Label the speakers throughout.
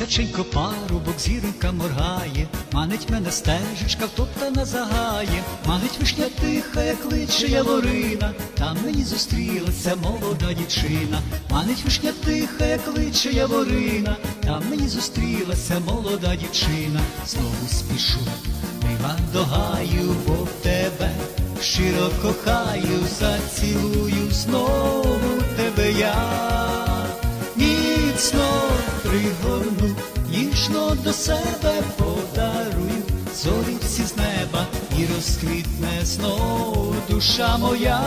Speaker 1: Місяченько парубок, зіронька моргає, манить мене стежечка, втоптана загає, манить вишня тиха, як кличе яворина, там мені зустрілася молода дівчина, манить вишня тиха, як кличе яворина, там мені зустрілася молода дівчина, знову спішу, мила до гаю, бо тебе щиро кохаю, зацілую знову тебе я. Міцно пригорну, ніжно до себе подарую, зорі всі з неба і розквітне знову душа моя.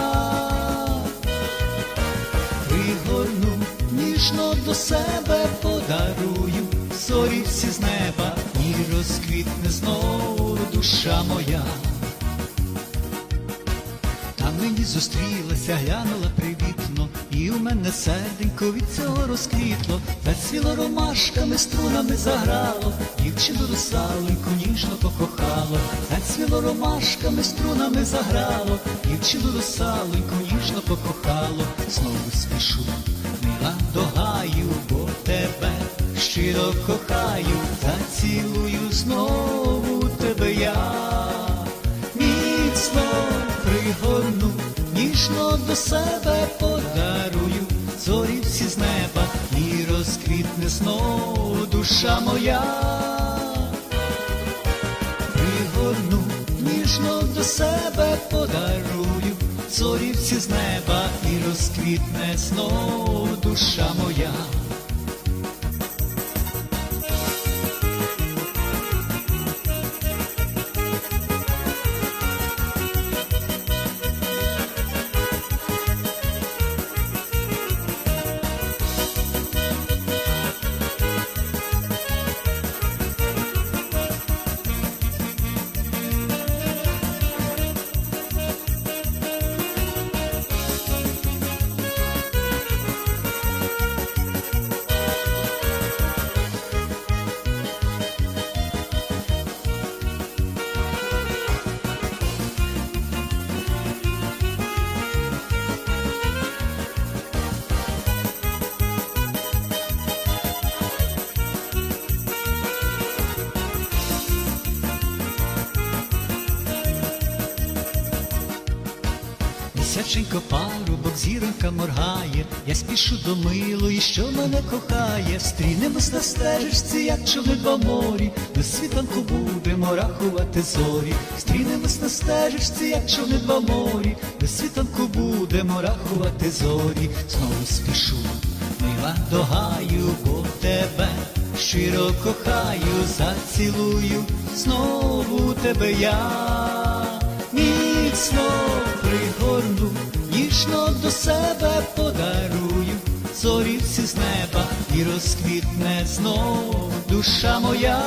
Speaker 1: Пригорну, ніжно до себе подарую, зорі всі з неба і розквітне знову душа моя. Мені зустрілася, глянула привітно, і у мене серденько від цього розквітло, зацвіло ромашками, струнами заграло, дівчину русаленьку ніжно покохало, зацвіло ромашками, струнами заграло, дівчину русаленьку ніжно покохало, знову спішу, мила до гаю, бо тебе щиро кохаю, зацілую знову тебе я. Міцно пригорну, ніжно до себе подарую, зорі всі з неба і розквітне знову душа моя. Пригорну, ніжно до себе подарую, зорі всі з неба і розквітне знову душа моя. Місяченько парубок, зіронька моргає, я спішу до милої, що мене кохає, стрінемось на стежечці, як човни два морі, до світанку будемо рахувати зорі, стрінемось на стежечці, як човни два морі, до світанку будемо рахувати зорі, знову спішу, мила до гаю, бо тебе щиро кохаю, зацілую, знову тебе я. Міцно пригорну, ніжно до себе подарую, зорівці з неба і розквітне знов душа моя.